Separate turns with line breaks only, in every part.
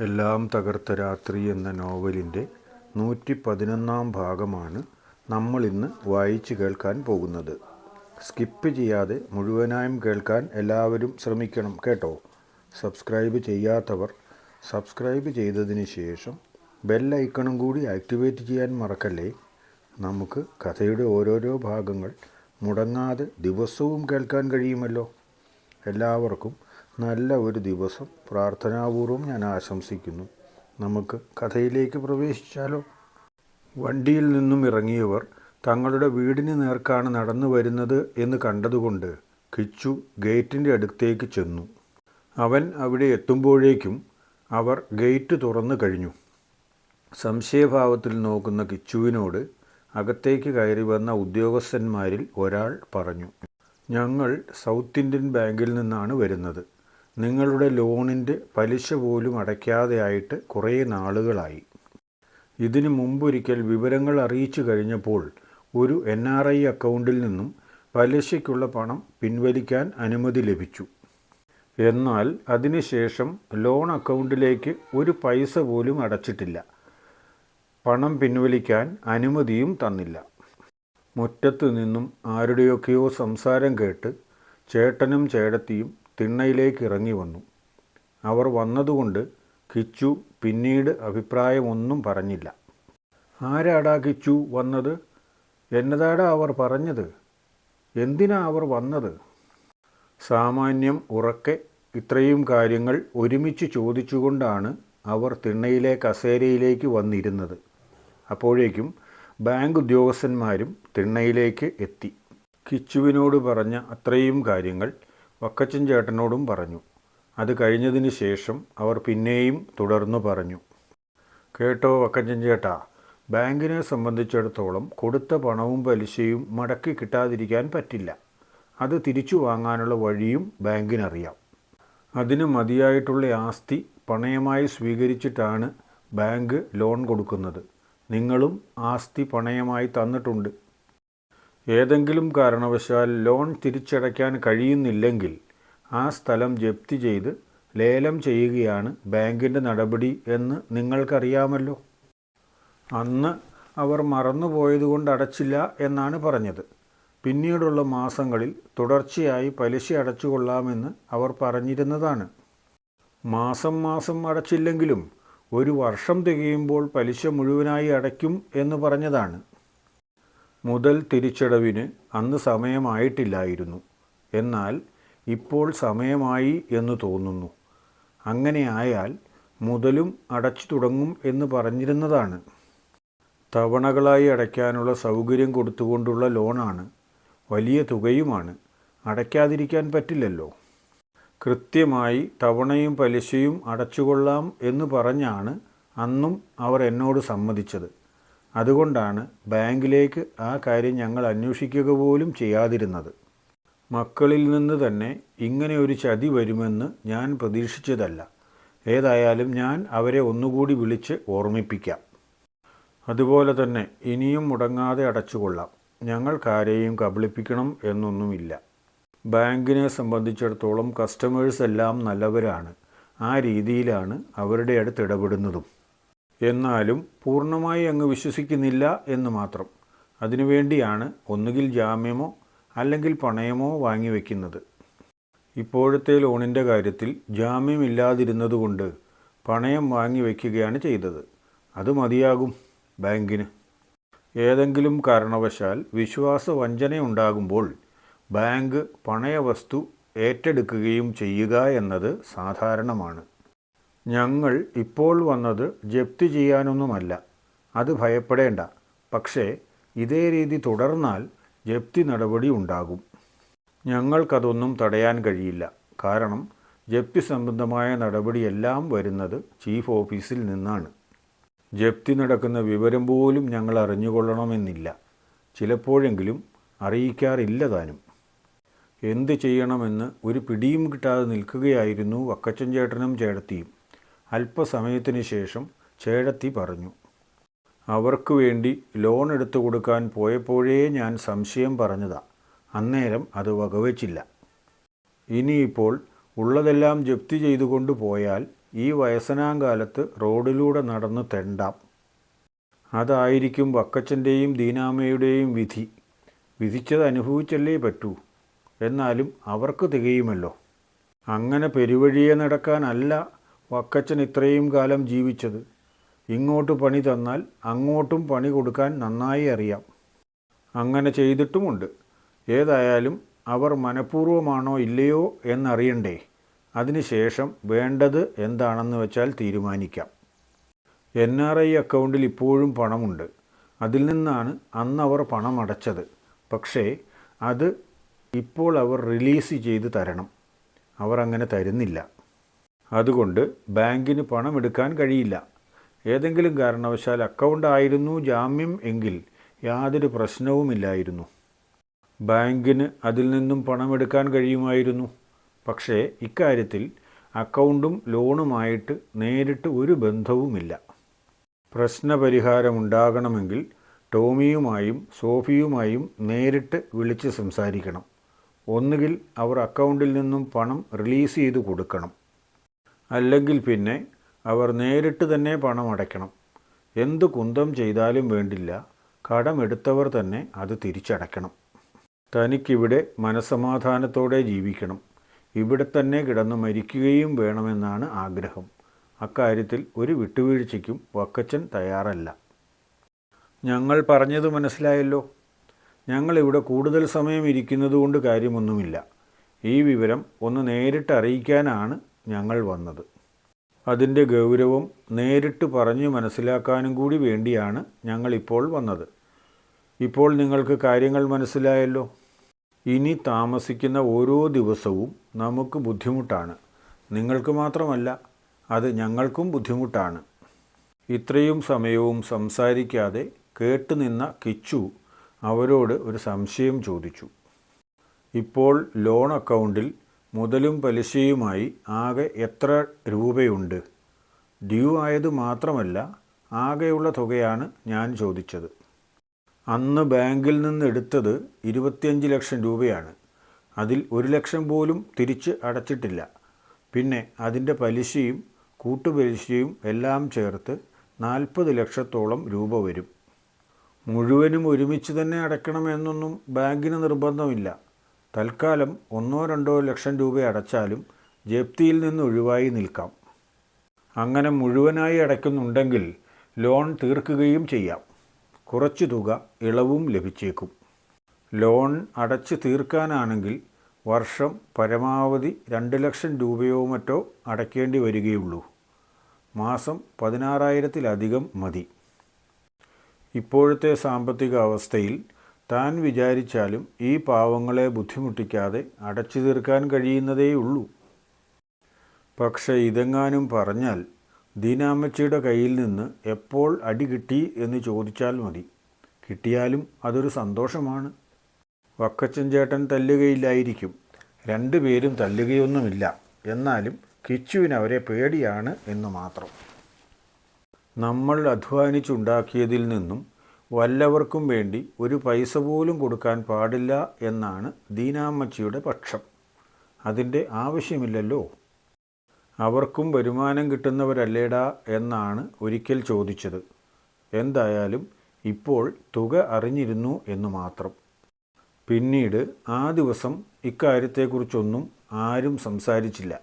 എല്ലാം തകർത്ത രാത്രി എന്ന നോവലിന്റെ നൂറ്റി പതിനൊന്നാം ഭാഗമാണ് നമ്മളിന്ന് വായിച്ച് കേൾക്കാൻ പോകുന്നത്. സ്കിപ്പ് ചെയ്യാതെ മുഴുവനായും കേൾക്കാൻ എല്ലാവരും ശ്രമിക്കണം കേട്ടോ. സബ്സ്ക്രൈബ് ചെയ്യാത്തവർ സബ്സ്ക്രൈബ് ചെയ്തതിന് ശേഷം ബെൽ ഐക്കണും കൂടി ആക്ടിവേറ്റ് ചെയ്യാൻ മറക്കല്ലേ? നമുക്ക് കഥയുടെ ഓരോരോ ഭാഗങ്ങൾ മുടങ്ങാതെ ദിവസവും കേൾക്കാൻ കഴിയുമല്ലോ. എല്ലാവർക്കും നല്ല ഒരു ദിവസം പ്രാർത്ഥനാപൂർവം ഞാൻ ആശംസിക്കുന്നു. നമുക്ക് കഥയിലേക്ക് പ്രവേശിച്ചാലോ? വണ്ടിയിൽ നിന്നും ഇറങ്ങിയവർ തങ്ങളുടെ വീടിന് നേർക്കാണ് നടന്നു വരുന്നത് എന്ന് കണ്ടതുകൊണ്ട് കിച്ചു ഗേറ്റിന്റെ അടുത്തേക്ക് ചെന്നു. അവൻ അവിടെ എത്തുമ്പോഴേക്കും അവർ ഗേറ്റ് തുറന്നു കഴിഞ്ഞു. സംശയഭാവത്തിൽ നോക്കുന്ന കിച്ചുവിനോട് അകത്തേക്ക് കയറി വന്ന ഉദ്യോഗസ്ഥന്മാരിൽ ഒരാൾ പറഞ്ഞു ഞങ്ങൾ സൗത്ത് ഇന്ത്യൻ ബാങ്കിൽ നിന്നാണ് വരുന്നത്. നിങ്ങളുടെ ലോണിന്റെ പലിശ പോലും അടയ്ക്കാതെയായിട്ട് കുറേ നാളുകളായി. ഇതിനു മുമ്പൊരിക്കൽ വിവരങ്ങൾ അറിയിച്ചു കഴിഞ്ഞപ്പോൾ ഒരു എൻ ആർ ഐ അക്കൗണ്ടിൽ നിന്നും പലിശയ്ക്കുള്ള പണം പിൻവലിക്കാൻ അനുമതി ലഭിച്ചു. എന്നാൽ അതിനുശേഷം ലോൺ അക്കൗണ്ടിലേക്ക് ഒരു പൈസ പോലും അടച്ചിട്ടില്ല. പണം പിൻവലിക്കാൻ അനുമതിയും തന്നില്ല. മുറ്റത്തു നിന്നും ആരുടെയൊക്കെയോ സംസാരം കേട്ട് ചേട്ടനും ചേടത്തിയും തിണ്ണയിലേക്ക് ഇറങ്ങി വന്നു. അവർ വന്നതുകൊണ്ട് കിച്ചു പിന്നീട് അഭിപ്രായമൊന്നും പറഞ്ഞില്ല. ആരാടാ കിച്ചു വന്നത്? എന്നതാടാ അവർ പറഞ്ഞത്? എന്തിനാ അവർ വന്നത്? സാമാന്യം ഉറക്കെ ഇത്രയും കാര്യങ്ങൾ ഒരുമിച്ച് ചോദിച്ചുകൊണ്ടാണ് അവർ തിണ്ണയിലെ കസേരയിലേക്ക് വന്നിരുന്നത്. അപ്പോഴേക്കും ബാങ്ക് ഉദ്യോഗസ്ഥന്മാരും തിണ്ണയിലേക്ക് എത്തി. കിച്ചുവിനോട് പറഞ്ഞ അത്രയും കാര്യങ്ങൾ വക്കച്ചൻ ചേട്ടനോടും പറഞ്ഞു. അത് കഴിഞ്ഞതിന് ശേഷം അവർ പിന്നെയും തുടർന്നു പറഞ്ഞു. കേട്ടോ വക്കച്ചൻ ചേട്ടാ ബാങ്കിനെ സംബന്ധിച്ചിടത്തോളം കൊടുത്ത പണവും പലിശയും മടക്കി കിട്ടാതിരിക്കാൻ പറ്റില്ല. അത് തിരിച്ചു വാങ്ങാനുള്ള വഴിയും ബാങ്കിനറിയാം. അതിന് മതിയായിട്ടുള്ള ആസ്തി പണയമായി സ്വീകരിച്ചിട്ടാണ് ബാങ്ക് ലോൺ കൊടുക്കുന്നത്. നിങ്ങളും ആസ്തി പണയമായി തന്നിട്ടുണ്ട്. ഏതെങ്കിലും കാരണവശാൽ ലോൺ തിരിച്ചടയ്ക്കാൻ കഴിയുന്നില്ലെങ്കിൽ ആ സ്ഥലം ജപ്തി ചെയ്ത് ലേലം ചെയ്യുകയാണ് ബാങ്കിന്റെ നടപടി എന്ന് നിങ്ങൾക്കറിയാമല്ലോ. അന്ന് അവർ മറന്നുപോയതുകൊണ്ട് അടച്ചില്ല എന്നാണ് പറഞ്ഞത്. പിന്നീടുള്ള മാസങ്ങളിൽ തുടർച്ചയായി പലിശ അടച്ചുകൊള്ളാമെന്ന് അവർ പറഞ്ഞിരുന്നതാണ്. മാസം മാസം അടച്ചില്ലെങ്കിലും ഒരു വർഷം തികയുമ്പോൾ പലിശ മുഴുവനായി അടയ്ക്കും എന്ന് പറഞ്ഞതാണ്. മുതൽ തിരിച്ചടവിന് അന്ന് സമയമായിട്ടില്ലായിരുന്നു. എന്നാൽ ഇപ്പോൾ സമയമായി എന്ന് തോന്നുന്നു. അങ്ങനെയായാൽ മുതലും അടച്ചു തുടങ്ങും എന്ന് പറഞ്ഞിരുന്നതാണ്. തവണകളായി അടയ്ക്കാനുള്ള സൗകര്യം കൊടുത്തുകൊണ്ടുള്ള ലോണാണ്. വലിയ തുകയുമാണ്. അടയ്ക്കാതിരിക്കാൻ പറ്റില്ലല്ലോ. കൃത്യമായി തവണയും പലിശയും അടച്ചുകൊള്ളാം എന്ന് പറഞ്ഞാണ് അന്നും അവർ എന്നോട് സമ്മതിച്ചത്. അതുകൊണ്ടാണ് ബാങ്കിലേക്ക് ആ കാര്യം ഞങ്ങൾ അന്വേഷിക്കുക പോലും ചെയ്യാതിരുന്നത്. മക്കളിൽ നിന്ന് തന്നെ ഇങ്ങനെ ഒരു ചതി വരുമെന്ന് ഞാൻ പ്രതീക്ഷിച്ചതല്ല. ഏതായാലും ഞാൻ അവരെ ഒന്നുകൂടി വിളിച്ച് ഓർമ്മിപ്പിക്കാം. അതുപോലെ തന്നെ ഇനിയും മുടങ്ങാതെ അടച്ചുകൊള്ളാം. ഞങ്ങൾക്കാരെയും കബളിപ്പിക്കണം എന്നൊന്നുമില്ല. ബാങ്കിനെ സംബന്ധിച്ചിടത്തോളം കസ്റ്റമേഴ്സ് എല്ലാം നല്ലവരാണ്. ആ രീതിയിലാണ് അവരുടെ അടുത്ത് ഇടപെടുന്നതും. എന്നാലും പൂർണമായി അങ്ങ് വിശ്വസിക്കുന്നില്ല എന്ന് മാത്രം. അതിനുവേണ്ടിയാണ് ഒന്നുകിൽ ജാമ്യമോ അല്ലെങ്കിൽ പണയമോ വാങ്ങിവെക്കുന്നത് ഇപ്പോഴത്തെ ലോണിന്റെ കാര്യത്തിൽ ജാമ്യമില്ലാതിരുന്നതുകൊണ്ട് പണയം വാങ്ങി വയ്ക്കുകയാണ് ചെയ്തത്. അത് മതിയാകും ബാങ്കിന്. ഏതെങ്കിലും കാരണവശാൽ വിശ്വാസ വഞ്ചനയുണ്ടാകുമ്പോൾ ബാങ്ക് പണയവസ്തു ഏറ്റെടുക്കുകയും ചെയ്യുക എന്നത് സാധാരണമാണ്. ഞങ്ങൾ ഇപ്പോൾ വന്നത് ജപ്തി ചെയ്യാനൊന്നുമല്ല. അത് ഭയപ്പെടേണ്ട. പക്ഷേ ഇതേ രീതി തുടർന്നാൽ ജപ്തി നടപടി ഉണ്ടാകും. ഞങ്ങൾക്കതൊന്നും തടയാൻ കഴിയില്ല. കാരണം ജപ്തി സംബന്ധമായ നടപടിയെല്ലാം വരുന്നത് ചീഫ് ഓഫീസിൽ നിന്നാണ്. ജപ്തി നടക്കുന്ന വിവരം പോലും ഞങ്ങൾ അറിഞ്ഞുകൊള്ളണമെന്നില്ല. ചിലപ്പോഴെങ്കിലും അറിയിക്കാറില്ല താനും. എന്ത് ചെയ്യണമെന്ന് ഒരു പിടിയും കിട്ടാതെ നിൽക്കുകയായിരുന്നു വക്കച്ചൻ ചേട്ടനും ചേടത്തിയും അല്പസമയത്തിന് ശേഷം ചേടത്തി പറഞ്ഞു അവർക്ക് വേണ്ടി ലോൺ എടുത്തു കൊടുക്കാൻ പോയപ്പോഴേ ഞാൻ സംശയം പറഞ്ഞതാ. അന്നേരം അത് വകവച്ചില്ല. ഇനിയിപ്പോൾ ഉള്ളതെല്ലാം ജപ്തി ചെയ്തുകൊണ്ട് പോയാൽ ഈ വയസ്സനാങ്കാലത്ത് റോഡിലൂടെ നടന്ന് തെണ്ടാം. അതായിരിക്കും വക്കച്ചന്റെയും ദീനാമയുടെയും വിധി. വിധിച്ചത് അനുഭവിച്ചല്ലേ പറ്റൂ. എന്നാലും അവർക്ക് തികയുമല്ലോ. അങ്ങനെ പെരുവഴിയെ നടക്കാനല്ല വക്കച്ചൻ ഇത്രയും കാലം ജീവിച്ചത്. ഇങ്ങോട്ട് പണി തന്നാൽ അങ്ങോട്ടും പണി കൊടുക്കാൻ നന്നായി അറിയാം. അങ്ങനെ ചെയ്തിട്ടുമുണ്ട്. ഏതായാലും അവർ മനഃപൂർവമാണോ ഇല്ലയോ എന്നറിയണ്ടേ. അതിനുശേഷം വേണ്ടത് എന്താണെന്ന് വെച്ചാൽ തീരുമാനിക്കാം. എൻ ആർ ഐ അക്കൗണ്ടിൽ ഇപ്പോഴും പണമുണ്ട്. അതിൽ നിന്നാണ് അന്ന് അവർ പണം അടച്ചത് പക്ഷേ അത് ഇപ്പോൾ അവർ റിലീസ് ചെയ്ത് തരണം. അവർ അങ്ങനെ തരുന്നില്ല. അതുകൊണ്ട് ബാങ്കിന് പണം എടുക്കാൻ കഴിയില്ല. ഏതെങ്കിലും കാരണവശാൽ അക്കൗണ്ട് ആയിരുന്നു ജാമ്യം എങ്കിൽ യാതൊരു പ്രശ്നവുമില്ലായിരുന്നു. ബാങ്കിന് അതിൽ നിന്നും പണമെടുക്കാൻ കഴിയുമായിരുന്നു. പക്ഷേ ഇക്കാര്യത്തിൽ അക്കൗണ്ടും ലോണുമായിട്ട് നേരിട്ട് ഒരു ബന്ധവുമില്ല. പ്രശ്നപരിഹാരമുണ്ടാകണമെങ്കിൽ ടോമിയുമായും സോഫിയുമായും നേരിട്ട് വിളിച്ച് സംസാരിക്കണം. ഒന്നുകിൽ അവർ അക്കൗണ്ടിൽ നിന്നും പണം റിലീസ് ചെയ്ത് കൊടുക്കണം. അല്ലെങ്കിൽ പിന്നെ അവർ നേരിട്ട് തന്നെ പണം അടയ്ക്കണം. എന്ത് കുന്തം ചെയ്താലും വേണ്ടില്ല. കടമെടുത്തവർ തന്നെ അത് തിരിച്ചടയ്ക്കണം. തനിക്കിവിടെ മനസമാധാനത്തോടെ ജീവിക്കണം. ഇവിടെ തന്നെ കിടന്ന് മരിക്കുകയും വേണമെന്നാണ് ആഗ്രഹം. അക്കാര്യത്തിൽ ഒരു വിട്ടുവീഴ്ചയ്ക്കും വക്കച്ചൻ തയ്യാറല്ല. ഞങ്ങൾ പറഞ്ഞത് മനസ്സിലായല്ലോ. ഞങ്ങളിവിടെ കൂടുതൽ സമയം ഇരിക്കുന്നതുകൊണ്ട് കാര്യമൊന്നുമില്ല. ഈ വിവരം ഒന്ന് നേരിട്ട് അറിയിക്കാനാണ് ഞങ്ങൾ വന്നത്. അതിന്റെ ഗൗരവം നേരിട്ട് പറഞ്ഞു മനസ്സിലാക്കാനും കൂടി വേണ്ടിയാണ് ഞങ്ങളിപ്പോൾ വന്നത്. ഇപ്പോൾ നിങ്ങൾക്ക് കാര്യങ്ങൾ മനസ്സിലായല്ലോ. ഇനി താമസിക്കുന്ന ഓരോ ദിവസവും നമുക്ക് ബുദ്ധിമുട്ടാണ്. നിങ്ങൾക്ക് മാത്രമല്ല അത് ഞങ്ങൾക്കും ബുദ്ധിമുട്ടാണ്. ഇത്രയും സമയവും സംസാരിക്കാതെ കേട്ടുനിന്ന കിച്ചു അവരോട് ഒരു സംശയം ചോദിച്ചു. ഇപ്പോൾ ലോൺ അക്കൗണ്ടിൽ മുതലും പലിശയുമായി ആകെ എത്ര രൂപയുണ്ട്? ഡ്യൂ ആയത് മാത്രമല്ല ആകെയുള്ള തുകയാണ് ഞാൻ ചോദിച്ചത്. അന്ന് ബാങ്കിൽ നിന്ന് എടുത്തത് ഇരുപത്തിയഞ്ച് ലക്ഷം രൂപയാണ്. അതിൽ ഒരു ലക്ഷം പോലും തിരിച്ച് അടച്ചിട്ടില്ല. പിന്നെ അതിന്റെ പലിശയും കൂട്ടുപലിശയും എല്ലാം ചേർത്ത് നാൽപ്പത് ലക്ഷത്തോളം രൂപ വരും. മുഴുവനും ഒരുമിച്ച് തന്നെ അടയ്ക്കണമെന്നൊന്നും ബാങ്കിന് നിർബന്ധമില്ല. തൽക്കാലം ഒന്നോ രണ്ടോ ലക്ഷം രൂപ അടച്ചാലും ജപ്തിയിൽ നിന്ന് ഒഴിവായി നിൽക്കാം. അങ്ങനെ മുഴുവനായി അടയ്ക്കുന്നുണ്ടെങ്കിൽ ലോൺ തീർക്കുകയും ചെയ്യാം. കുറച്ചു തുക ഇളവും ലഭിച്ചേക്കും. ലോൺ അടച്ച് തീർക്കാനാണെങ്കിൽ വർഷം പരമാവധി രണ്ട് ലക്ഷം രൂപയോ മറ്റോ അടയ്ക്കേണ്ടി വരികയുള്ളൂ. മാസം പതിനാറായിരത്തിലധികം മതി. ഇപ്പോഴത്തെ സാമ്പത്തിക അവസ്ഥയിൽ താൻ വിചാരിച്ചാലും ഈ പാവങ്ങളെ ബുദ്ധിമുട്ടിക്കാതെ അടച്ചു തീർക്കാൻ കഴിയുന്നതേയുള്ളൂ. പക്ഷേ ഇതെങ്ങാനും പറഞ്ഞാൽ ദീനാമ്മച്ചിയുടെ കയ്യിൽ നിന്ന് എപ്പോൾ അടി കിട്ടി എന്ന് ചോദിച്ചാൽ മതി. കിട്ടിയാലും അതൊരു സന്തോഷമാണ്. വക്കച്ചൻ ചേട്ടൻ തല്ലുകയില്ലായിരിക്കും. രണ്ടുപേരും തല്ലുകയൊന്നുമില്ല. എന്നാലും കിച്ചുവിന് അവരെ പേടിയാണ് എന്ന് മാത്രം. നമ്മൾ അധ്വാനിച്ചുണ്ടാക്കിയതിൽ നിന്നും വല്ലവർക്കും വേണ്ടി ഒരു പൈസ പോലും കൊടുക്കാൻ പാടില്ല എന്നാണ് ദീനാമ്മച്ചിയുടെ പക്ഷം. അതിന്റെ ആവശ്യമില്ലല്ലോ. അവർക്കും വരുമാനം കിട്ടുന്നവരല്ലേടാ എന്നാണ് ഒരിക്കൽ ചോദിച്ചത്. എന്തായാലും ഇപ്പോൾ തുക അറിഞ്ഞിരുന്നു എന്ന് മാത്രം. പിന്നീട് ആ ദിവസം ഇക്കാര്യത്തെക്കുറിച്ചൊന്നും ആരും സംസാരിച്ചില്ല.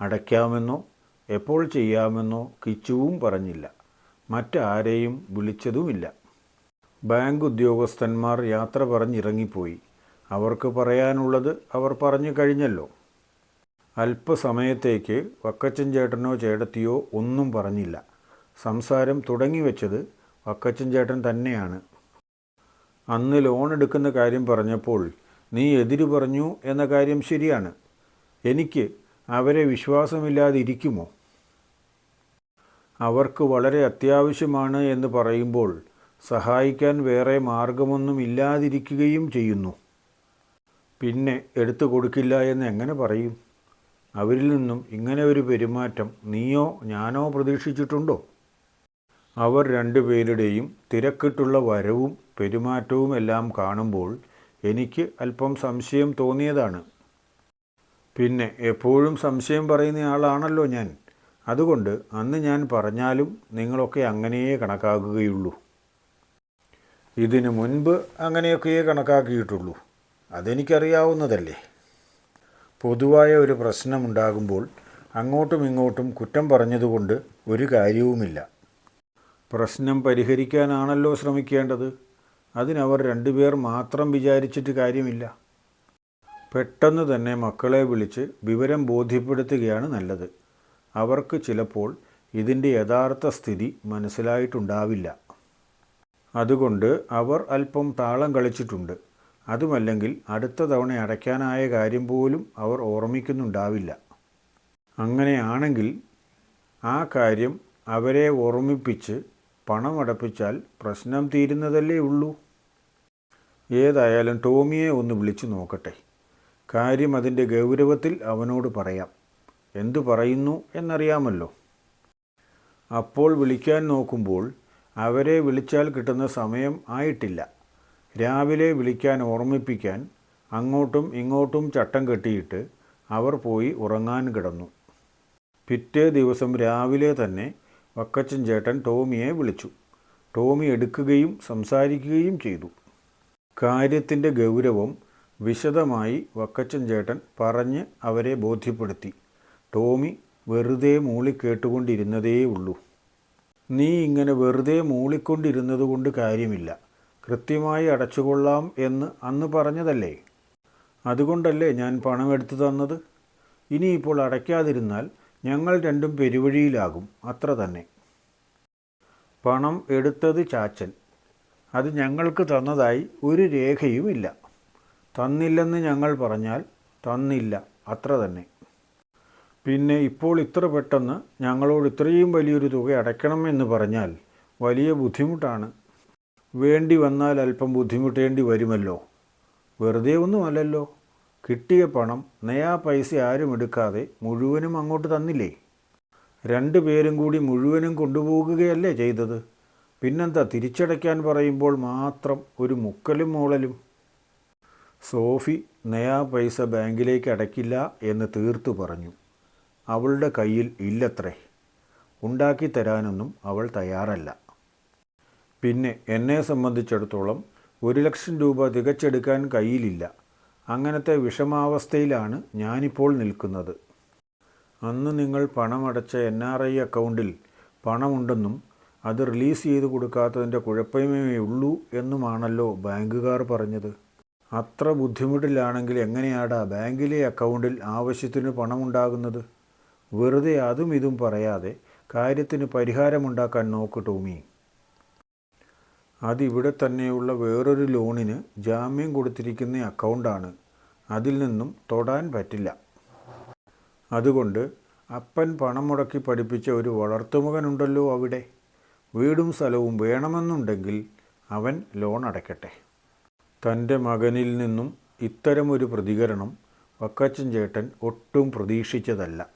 അടയ്ക്കാമെന്നോ എപ്പോൾ ചെയ്യാമെന്നോ കിച്ചുവും പറഞ്ഞില്ല. മറ്റാരെയും വിളിച്ചതുമില്ല. ബാങ്ക് ഉദ്യോഗസ്ഥന്മാർ യാത്ര പറഞ്ഞിറങ്ങിപ്പോയി. അവർക്ക് പറയാനുള്ളത് അവർ പറഞ്ഞു കഴിഞ്ഞല്ലോ. അല്പസമയത്തേക്ക് വക്കച്ചൻ ചേട്ടനോ ചേട്ടത്തിയോ ഒന്നും പറഞ്ഞില്ല. സംസാരം തുടങ്ങി വെച്ചത് വക്കച്ചൻ ചേട്ടൻ തന്നെയാണ്. അന്ന് ലോൺ എടുക്കുന്ന കാര്യം പറഞ്ഞപ്പോൾ നീ എതിര് പറഞ്ഞു എന്ന കാര്യം ശരിയാണ്. എനിക്ക് അവരെ വിശ്വാസമില്ലാതിരിക്കുമോ? അവർക്ക് വളരെ അത്യാവശ്യമാണ് എന്ന് പറയുമ്പോൾ സഹായിക്കാൻ വേറെ മാർഗമൊന്നും ഇല്ലാതിരിക്കുകയും ചെയ്യുന്നു. പിന്നെ എടുത്തു കൊടുക്കില്ല എന്ന് എങ്ങനെ പറയും? അവരിൽ നിന്നും ഇങ്ങനെ ഒരു പെരുമാറ്റം നീയോ ഞാനോ പ്രതീക്ഷിച്ചിട്ടുണ്ടോ? അവർ രണ്ടുപേരുടെയും തിരക്കിട്ടുള്ള വരവും പെരുമാറ്റവും എല്ലാം കാണുമ്പോൾ എനിക്ക് അല്പം സംശയം തോന്നിയതാണ്. പിന്നെ എപ്പോഴും സംശയം പറയുന്ന ആളാണല്ലോ ഞാൻ. അതുകൊണ്ട് അന്ന് ഞാൻ പറഞ്ഞാലും നിങ്ങളൊക്കെ അങ്ങനെയേ കണക്കാക്കുകയുള്ളൂ. ഇതിനു മുൻപ് അങ്ങനെയൊക്കെയേ കണക്കാക്കിയിട്ടുള്ളൂ. അതെനിക്കറിയാവുന്നതല്ലേ? പൊതുവായ ഒരു പ്രശ്നമുണ്ടാകുമ്പോൾ അങ്ങോട്ടും ഇങ്ങോട്ടും കുറ്റം പറഞ്ഞതുകൊണ്ട് ഒരു കാര്യവുമില്ല. പ്രശ്നം പരിഹരിക്കാനാണല്ലോ ശ്രമിക്കേണ്ടത്. അതിനവർ രണ്ടുപേർ മാത്രം വിചാരിച്ചിട്ട് കാര്യമില്ല. പെട്ടെന്ന് തന്നെ മക്കളെ വിളിച്ച് വിവരം ബോധ്യപ്പെടുത്തുകയാണ് നല്ലത്. അവർക്ക് ചിലപ്പോൾ ഇതിന്റെ യഥാർത്ഥ സ്ഥിതി മനസ്സിലായിട്ടുണ്ടാവില്ല. അതുകൊണ്ട് അവർ അല്പം താളം കളിച്ചിട്ടുണ്ട്. അതുമല്ലെങ്കിൽ അടുത്ത തവണ അടയ്ക്കാനായ കാര്യം പോലും അവർ ഓർമ്മിക്കുന്നുണ്ടാവില്ല. അങ്ങനെയാണെങ്കിൽ ആ കാര്യം അവരെ ഓർമ്മിപ്പിച്ച് പണമടപ്പിച്ചാൽ പ്രശ്നം തീരുന്നതല്ലേ ഉള്ളൂ? ഏതായാലും ടോമിയെ ഒന്ന് വിളിച്ചു നോക്കട്ടെ. കാര്യം അതിന്റെ ഗൗരവത്തിൽ അവനോട് പറയാം. എന്തു പറയുന്നു എന്നറിയാമല്ലോ. അപ്പോൾ വിളിക്കാൻ നോക്കുമ്പോൾ അവരെ വിളിച്ചാൽ കിട്ടുന്ന സമയം ആയിട്ടില്ല. രാവിലെ വിളിക്കാൻ ഓർമ്മിപ്പിക്കാൻ അങ്ങോട്ടും ഇങ്ങോട്ടും ചട്ടം കെട്ടിയിട്ട് അവർ പോയി ഉറങ്ങാൻ കിടന്നു. പിറ്റേ ദിവസം രാവിലെ തന്നെ വക്കച്ചൻ ചേട്ടൻ ടോമിയെ വിളിച്ചു. ടോമി എടുക്കുകയും സംസാരിക്കുകയും ചെയ്തു. കാര്യത്തിന്റെ ഗൗരവം വിശദമായി വക്കച്ചൻ ചേട്ടൻ പറഞ്ഞ് അവരെ ബോധ്യപ്പെടുത്തി. ടോമി വെറുതെ മൂളി കേട്ടുകൊണ്ടിരുന്നതേ ഉള്ളൂ നീ ഇങ്ങനെ വെറുതെ മൂളിക്കൊണ്ടിരുന്നത് കൊണ്ട് കാര്യമില്ല. കൃത്യമായി അടച്ചുകൊള്ളാം എന്ന് അന്ന് പറഞ്ഞതല്ലേ? അതുകൊണ്ടല്ലേ ഞാൻ പണം എടുത്തു തന്നത്? ഇനിയിപ്പോൾ അടയ്ക്കാതിരുന്നാൽ ഞങ്ങൾ രണ്ടും പെരുവഴിയിലാകും അത്ര തന്നെ. പണം എടുത്തത് ചാച്ചൻ. അത് ഞങ്ങൾക്ക് തന്നതായി ഒരു രേഖയുമില്ല. തന്നില്ലെന്ന് ഞങ്ങൾ പറഞ്ഞാൽ തന്നില്ല അത്ര തന്നെ. പിന്നെ ഇപ്പോൾ ഇത്ര പെട്ടെന്ന് ഞങ്ങളോട് ഇത്രയും വലിയൊരു തുക അടയ്ക്കണമെന്ന് പറഞ്ഞാൽ വലിയ ബുദ്ധിമുട്ടാണ്. വേണ്ടി വന്നാൽ അല്പം ബുദ്ധിമുട്ടേണ്ടി വരുമല്ലോ. വെറുതെ ഒന്നുമല്ലല്ലോ കിട്ടിയ പണം നയാ പൈസ ആരും എടുക്കാതെ മുഴുവനും അങ്ങോട്ട് തന്നില്ലേ? രണ്ടു പേരും കൂടി മുഴുവനും കൊണ്ടുപോകുകയല്ലേ ചെയ്തത്? പിന്നെന്താ തിരിച്ചടയ്ക്കാൻ പറയുമ്പോൾ മാത്രം ഒരു മുക്കലും മോളലും? സോഫി നയാ പൈസ ബാങ്കിലേക്ക് അടയ്ക്കില്ല എന്ന് തീർത്തു പറഞ്ഞു. അവളുടെ കയ്യിൽ ഇല്ലത്രേ. ഉണ്ടാക്കി തരാനൊന്നും അവൾ തയ്യാറല്ല. പിന്നെ എന്നെ സംബന്ധിച്ചിടത്തോളം ഒരു ലക്ഷം രൂപ തികച്ചെടുക്കാൻ കയ്യിലില്ല. അങ്ങനത്തെ വിഷമാവസ്ഥയിലാണ് ഞാനിപ്പോൾ നിൽക്കുന്നത്. അന്ന് നിങ്ങൾ പണമടച്ച എൻ ആർ ഐ അക്കൗണ്ടിൽ പണമുണ്ടെന്നും അത് റിലീസ് ചെയ്ത് കൊടുക്കാത്തതിന്റെ കുഴപ്പമേ ഉള്ളൂ എന്നുമാണല്ലോ ബാങ്കുകാർ പറഞ്ഞത്. അത്ര ബുദ്ധിമുട്ടിലാണെങ്കിൽ എങ്ങനെയാടാ ബാങ്കിലെ അക്കൗണ്ടിൽ ആവശ്യത്തിന് പണമുണ്ടാകുന്നത്? വെറുതെ അതും ഇതും പറയാതെ കാര്യത്തിന് പരിഹാരമുണ്ടാക്കാൻ നോക്ക് ടോമി. അതിവിടെ തന്നെയുള്ള വേറൊരു ലോണിന് ജാമ്യം കൊടുത്തിരിക്കുന്ന അക്കൗണ്ടാണ്. അതിൽ നിന്നും തൊടാൻ പറ്റില്ല. അതുകൊണ്ട് അപ്പൻ പണം മുടക്കി പഠിപ്പിച്ച ഒരു വളർത്തുമകനുണ്ടല്ലോ അവിടെ. വീടും സ്ഥലവും വേണമെന്നുണ്ടെങ്കിൽ അവൻ ലോൺ അടയ്ക്കട്ടെ. തന്റെ മകനിൽ നിന്നും ഇത്തരമൊരു പ്രതികരണം വക്കച്ചൻ ചേട്ടൻ ഒട്ടും പ്രതീക്ഷിച്ചതല്ല.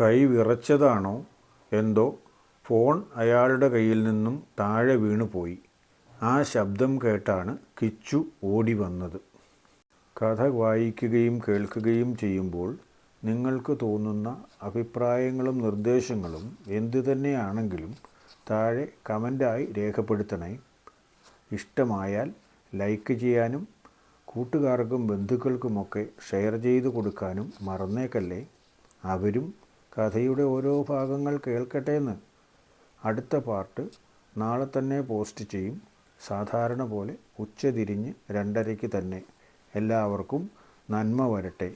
കൈ വിറച്ചതാണോ എന്തോ ഫോൺ അയാളുടെ കയ്യിൽ നിന്നും താഴെ വീണുപോയി. ആ ശബ്ദം കേട്ടാണ് കിച്ചു ഓടി വന്നത് കഥ വായിക്കുകയും കേൾക്കുകയും ചെയ്യുമ്പോൾ നിങ്ങൾക്ക് തോന്നുന്ന അഭിപ്രായങ്ങളും നിർദ്ദേശങ്ങളും എന്തു തന്നെയാണെങ്കിലും താഴെ കമന്റായി രേഖപ്പെടുത്തണേ. ഇഷ്ടമായാൽ ലൈക്ക് ചെയ്യാനും കൂട്ടുകാർക്കും ബന്ധുക്കൾക്കുമൊക്കെ ഷെയർ ചെയ്തു കൊടുക്കാനും മറന്നേക്കല്ലേ. അവരും കഥയുടെ ഓരോ ഭാഗങ്ങൾ കേൾക്കട്ടെ എന്ന് അടുത്ത പാർട്ട് നാളെ തന്നെ പോസ്റ്റ് ചെയ്യും. സാധാരണ പോലെ ഉച്ചതിരിഞ്ഞ് രണ്ടരയ്ക്ക് തന്നെ. എല്ലാവർക്കും നന്മ വരട്ടെ.